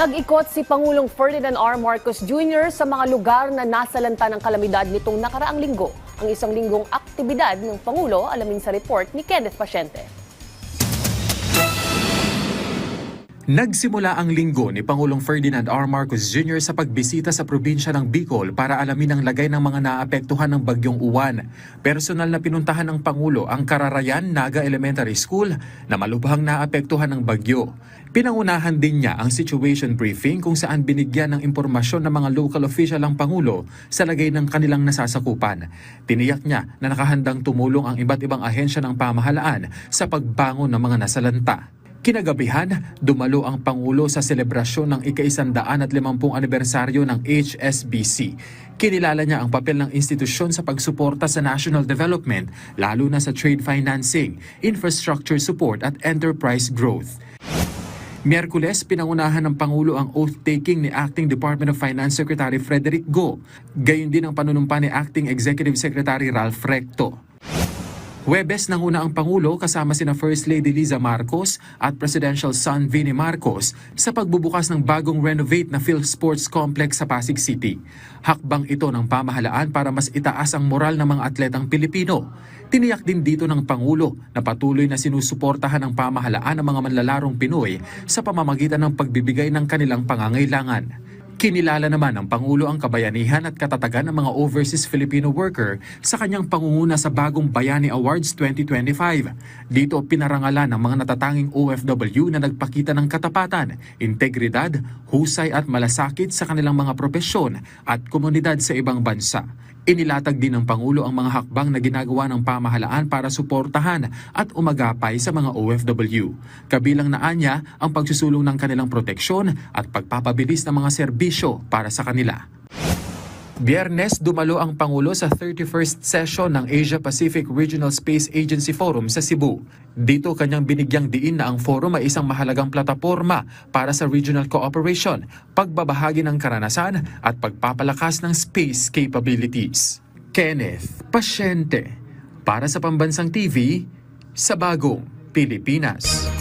Nag-ikot si Pangulong Ferdinand R. Marcos Jr. sa mga lugar na nasalanta ng kalamidad nitong nakaraang linggo. Ang isang linggong aktibidad ng Pangulo alamin sa report ni Kenneth Pasyente. Nagsimula ang linggo ni Pangulong Ferdinand R. Marcos Jr. sa pagbisita sa probinsya ng Bicol para alamin ang lagay ng mga naapektuhan ng bagyong uwan. Personal na pinuntahan ng Pangulo ang Kararayan Naga Elementary School na malubhang naapektuhan ng bagyo. Pinangunahan din niya ang situation briefing kung saan binigyan ng impormasyon ng mga local official ang Pangulo sa lagay ng kanilang nasasakupan. Tiniyak niya na nakahandang tumulong ang iba't ibang ahensya ng pamahalaan sa pagbangon ng mga nasalanta. Kinagabihan, dumalo ang Pangulo sa selebrasyon ng ika-isandaan at limampung anibersaryo ng HSBC. Kinilala niya ang papel ng institusyon sa pagsuporta sa national development, lalo na sa trade financing, infrastructure support at enterprise growth. Miyerkules, pinangunahan ng Pangulo ang oath-taking ni Acting Department of Finance Secretary Frederick Go. Gayon din ang panunumpa ni Acting Executive Secretary Ralph Recto. Huwebes nanguna ang Pangulo kasama sina First Lady Liza Marcos at Presidential son Vinnie Marcos sa pagbubukas ng bagong renovate na Phil Sports Complex sa Pasig City. Hakbang ito ng pamahalaan para mas itaas ang moral ng mga atletang Pilipino. Tiniyak din dito ng Pangulo na patuloy na sinusuportahan ng pamahalaan ng mga manlalarong Pinoy sa pamamagitan ng pagbibigay ng kanilang pangangailangan. Kinilala naman ng Pangulo ang kabayanihan at katatagan ng mga overseas Filipino worker sa kanyang pangunguna sa bagong Bayani Awards 2025. Dito pinarangalan ng mga natatanging OFW na nagpakita ng katapatan, integridad, husay at malasakit sa kanilang mga propesyon at komunidad sa ibang bansa. Inilatag din ng Pangulo ang mga hakbang na ginagawa ng pamahalaan para suportahan at umagapay sa mga OFW. Kabilang na anya ang pagsusulong ng kanilang proteksyon at pagpapabilis ng mga serbisyo para sa kanila. Biyernes, dumalo ang Pangulo sa 31st session ng Asia-Pacific Regional Space Agency Forum sa Cebu. Dito kanyang binigyang diin na ang forum ay isang mahalagang plataporma para sa regional cooperation, pagbabahagi ng karanasan at pagpapalakas ng space capabilities. Kenneth Pasyente, para sa Pambansang TV, sa Bagong Pilipinas.